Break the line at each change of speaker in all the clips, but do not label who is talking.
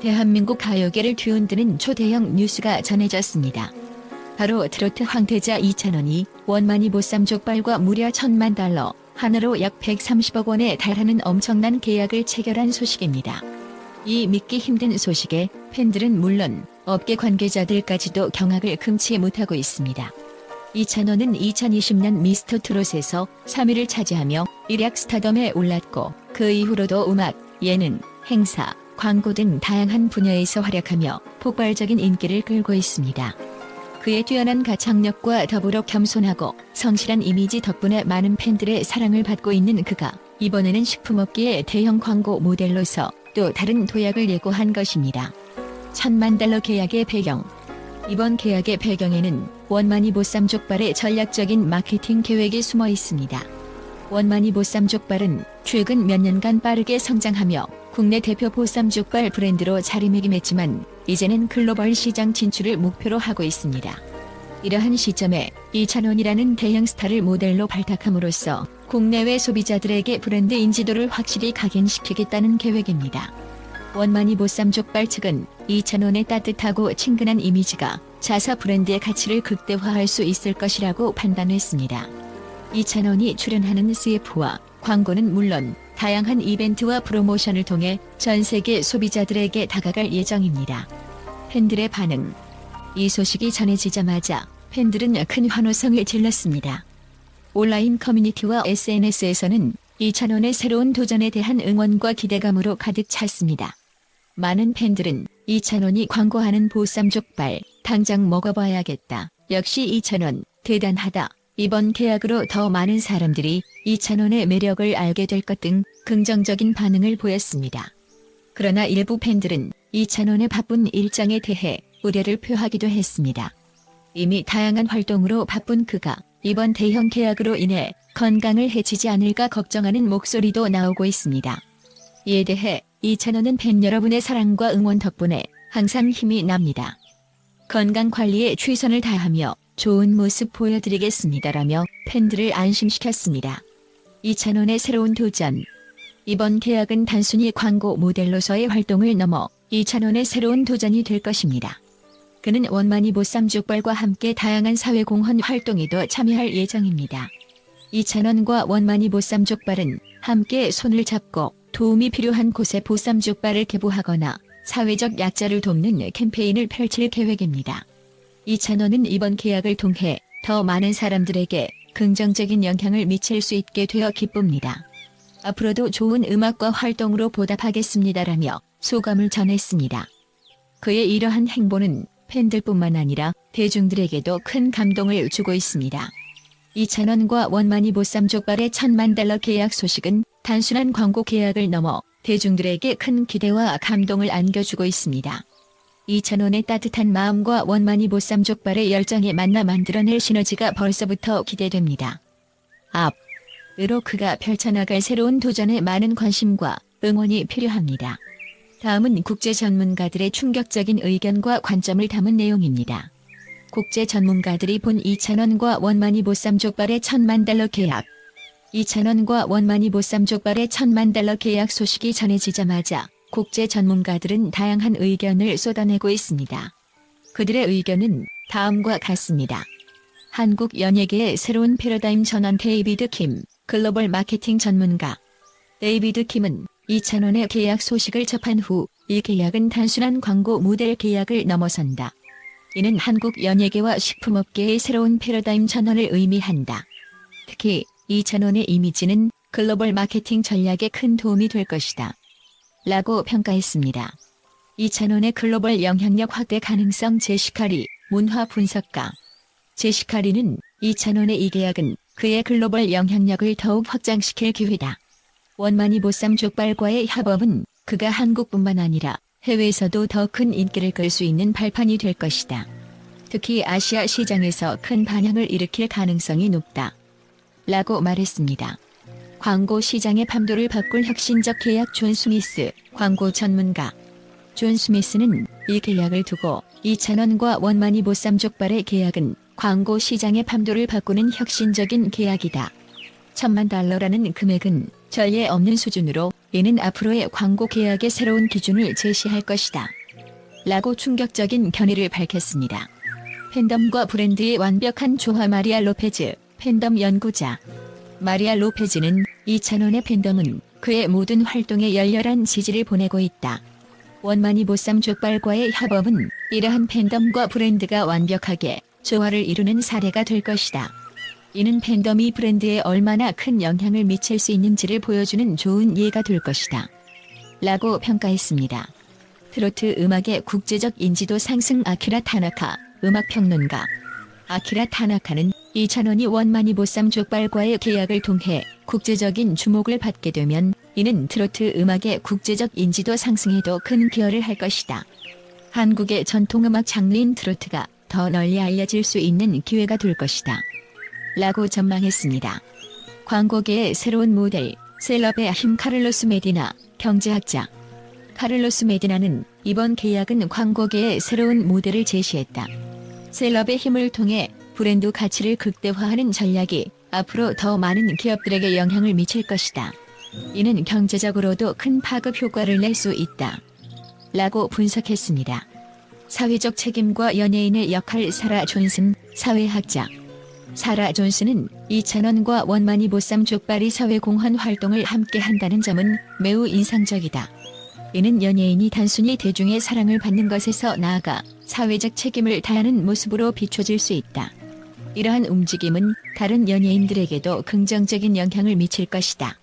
대한민국 가요계를 뒤흔드는 초대형 뉴스가 전해졌습니다. 바로 트로트 황태자 이찬원이 원만이 보쌈 족발과 무려 천만 달러, 하나로 약 130억 원에 달하는 엄청난 계약을 체결한 소식입니다. 이 믿기 힘든 소식에 팬들은 물론 업계 관계자들까지도 경악을 금치 못하고 있습니다. 이찬원은 2020년 미스터 트롯에서 3위를 차지하며 일약 스타덤에 올랐고 그 이후로도 음악, 예능, 행사, 광고 등 다양한 분야에서 활약하며 폭발적인 인기를 끌고 있습니다. 그의 뛰어난 가창력과 더불어 겸손하고 성실한 이미지 덕분에 많은 팬들의 사랑을 받고 있는 그가 이번에는 식품업계의 대형 광고 모델로서 또 다른 도약을 예고한 것입니다. 천만 달러 계약의 배경 이번 계약의 배경에는 원만이 보쌈 족발의 전략적인 마케팅 계획이 숨어 있습니다. 원만이 보쌈 족발은 최근 몇 년간 빠르게 성장하며 국내 대표 보쌈 족발 브랜드로 자리매김했지만 이제는 글로벌 시장 진출을 목표로 하고 있습니다. 이러한 시점에 이찬원이라는 대형 스타를 모델로 발탁함으로써 국내외 소비자들에게 브랜드 인지도를 확실히 각인시키겠다는 계획입니다. 원만이 보쌈 족발 측은 이찬원의 따뜻하고 친근한 이미지가 자사 브랜드의 가치를 극대화할 수 있을 것이라고 판단했습니다. 이찬원이 출연하는 CF와 광고는 물론 다양한 이벤트와 프로모션을 통해 전 세계 소비자들에게 다가갈 예정입니다. 팬들의 반응. 이 소식이 전해지자마자 팬들은 큰 환호성을 질렀습니다. 온라인 커뮤니티와 SNS에서는 이찬원의 새로운 도전에 대한 응원과 기대감으로 가득 찼습니다. 많은 팬들은 이찬원이 광고하는 보쌈 족발 당장 먹어봐야겠다. 역시 이찬원 대단하다. 이번 계약으로 더 많은 사람들이 이찬원의 매력을 알게 될 것 등 긍정적인 반응을 보였습니다. 그러나 일부 팬들은 이찬원의 바쁜 일정에 대해 우려를 표하기도 했습니다. 이미 다양한 활동으로 바쁜 그가 이번 대형 계약으로 인해 건강을 해치지 않을까 걱정하는 목소리도 나오고 있습니다. 이에 대해 이찬원은 팬 여러분의 사랑과 응원 덕분에 항상 힘이 납니다. 건강 관리에 최선을 다하며 좋은 모습 보여드리겠습니다라며 팬들을 안심시켰습니다. 이찬원의 새로운 도전. 이번 계약은 단순히 광고 모델로서의 활동을 넘어 이찬원의 새로운 도전이 될 것입니다. 그는 원만이 보쌈 족발과 함께 다양한 사회공헌 활동에도 참여할 예정입니다. 이찬원과 원만이 보쌈 족발은 함께 손을 잡고 도움이 필요한 곳에 보쌈 족발을 개보하거나 사회적 약자를 돕는 캠페인을 펼칠 계획입니다. 이찬원은 이번 계약을 통해 더 많은 사람들에게 긍정적인 영향을 미칠 수 있게 되어 기쁩니다. 앞으로도 좋은 음악과 활동으로 보답하겠습니다라며 소감을 전했습니다. 그의 이러한 행보는 팬들뿐만 아니라 대중들에게도 큰 감동을 주고 있습니다. 이찬원과 원만이 보쌈 족발의 천만 달러 계약 소식은 단순한 광고 계약을 넘어 대중들에게 큰 기대와 감동을 안겨주고 있습니다. 이찬원의 따뜻한 마음과 원만이 보쌈 족발의 열정에 만나 만들어낼 시너지가 벌써부터 기대됩니다. 앞 으로 그가 펼쳐나갈 새로운 도전에 많은 관심과 응원이 필요합니다. 다음은 국제 전문가들의 충격적인 의견과 관점을 담은 내용입니다. 국제 전문가들이 본 2천원과 원만이 보쌈 족발의 천만 달러 계약. 2천원과 원만이 보쌈 족발의 천만 달러 계약 소식이 전해지자마자 국제 전문가들은 다양한 의견을 쏟아내고 있습니다. 그들의 의견은 다음과 같습니다. 한국 연예계의 새로운 패러다임 전환 데이비드 킴, 글로벌 마케팅 전문가. 데이비드 킴은 2천원의 계약 소식을 접한 후 이 계약은 단순한 광고 모델 계약을 넘어선다. 이는 한국 연예계와 식품업계의 새로운 패러다임 전환을 의미한다. 특히 이찬원의 이미지는 글로벌 마케팅 전략에 큰 도움이 될 것이다. 라고 평가했습니다. 이찬원의 글로벌 영향력 확대 가능성 제시카리, 문화 분석가. 제시카리는 이찬원의 이 계약은 그의 글로벌 영향력을 더욱 확장시킬 기회다. 원만이 보쌈 족발과의 협업은 그가 한국뿐만 아니라 해외에서도 더 큰 인기를 끌 수 있는 발판이 될 것이다. 특히 아시아 시장에서 큰 반향을 일으킬 가능성이 높다. 라고 말했습니다. 광고 시장의 판도를 바꿀 혁신적 계약 존 스미스, 광고 전문가. 존 스미스는 이 계약을 두고 2천원과 원만이 보쌈 족발의 계약은 광고 시장의 판도를 바꾸는 혁신적인 계약이다. 천만 달러라는 금액은 전례 없는 수준으로 이는 앞으로의 광고 계약의 새로운 기준을 제시할 것이다. 라고 충격적인 견해를 밝혔습니다. 팬덤과 브랜드의 완벽한 조화 마리아 로페즈, 팬덤 연구자. 마리아 로페즈는 2,000원의 팬덤은 그의 모든 활동에 열렬한 지지를 보내고 있다. 원만이 보쌈 족발과의 협업은 이러한 팬덤과 브랜드가 완벽하게 조화를 이루는 사례가 될 것이다. 이는 팬덤이 브랜드에 얼마나 큰 영향을 미칠 수 있는지를 보여주는 좋은 예가 될 것이다. 라고 평가했습니다. 트로트 음악의 국제적 인지도 상승 아키라 타나카, 음악평론가. 아키라 타나카는 2,000원이 원마니 보쌈 족발과의 계약을 통해 국제적인 주목을 받게 되면 이는 트로트 음악의 국제적 인지도 상승에도 큰 기여를 할 것이다. 한국의 전통음악 장르인 트로트가 더 널리 알려질 수 있는 기회가 될 것이다. 라고 전망했습니다. 광고계의 새로운 모델, 셀럽의 힘 카를로스 메디나, 경제학자. 카를로스 메디나는 이번 계약은 광고계의 새로운 모델을 제시했다. 셀럽의 힘을 통해 브랜드 가치를 극대화하는 전략이 앞으로 더 많은 기업들에게 영향을 미칠 것이다. 이는 경제적으로도 큰 파급 효과를 낼 수 있다. 라고 분석했습니다. 사회적 책임과 연예인의 역할 사라 존슨, 사회학자. 사라 존슨은 2,000원과 원마니 보쌈 족발이 사회공헌 활동을 함께 한다는 점은 매우 인상적이다. 이는 연예인이 단순히 대중의 사랑을 받는 것에서 나아가 사회적 책임을 다하는 모습으로 비춰질 수 있다. 이러한 움직임은 다른 연예인들에게도 긍정적인 영향을 미칠 것이다.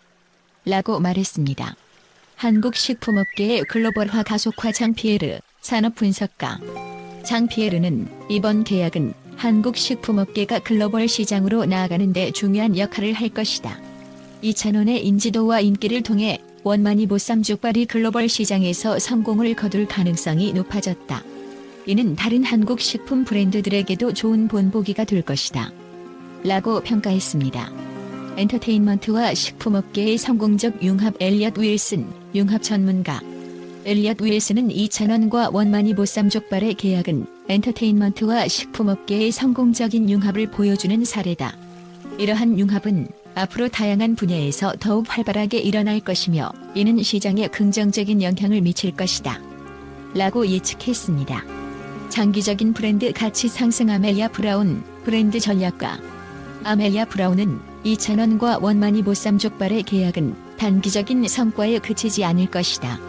라고 말했습니다. 한국 식품업계의 글로벌화 가속화 장피에르 산업 분석가 장피에르는 이번 계약은 한국 식품업계가 글로벌 시장으로 나아가는 데 중요한 역할을 할 것이다. 2,000원의 인지도와 인기를 통해 원마니 보쌈 족발이 글로벌 시장에서 성공을 거둘 가능성이 높아졌다. 이는 다른 한국 식품 브랜드들에게도 좋은 본보기가 될 것이다. 라고 평가했습니다. 엔터테인먼트와 식품업계의 성공적 융합 엘리엇 윌슨, 융합 전문가. 엘리엇 윌슨은 2,000원과 원마니 보쌈 족발의 계약은 엔터테인먼트와 식품업계의 성공적인 융합을 보여주는 사례다. 이러한 융합은 앞으로 다양한 분야에서 더욱 활발하게 일어날 것이며 이는 시장에 긍정적인 영향을 미칠 것이다. 라고 예측했습니다. 장기적인 브랜드 가치 상승 아멜리아 브라운 브랜드 전략가 아멜리아 브라운은 2,000원과 원마니 보쌈 족발의 계약은 단기적인 성과에 그치지 않을 것이다.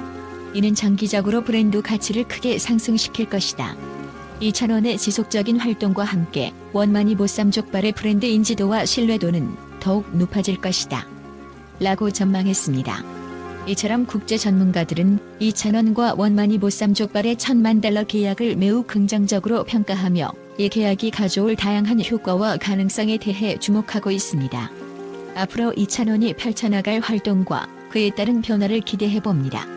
이는 장기적으로 브랜드 가치를 크게 상승시킬 것이다. 2,000원의 지속적인 활동과 함께 원마니 보쌈 족발의 브랜드 인지도와 신뢰도는 더욱 높아질 것이다. 라고 전망했습니다. 이처럼 국제 전문가들은 2,000원과 원마니 보쌈 족발의 천만 달러 계약을 매우 긍정적으로 평가하며 이 계약이 가져올 다양한 효과와 가능성에 대해 주목하고 있습니다. 앞으로 2,000원이 펼쳐나갈 활동과 그에 따른 변화를 기대해 봅니다.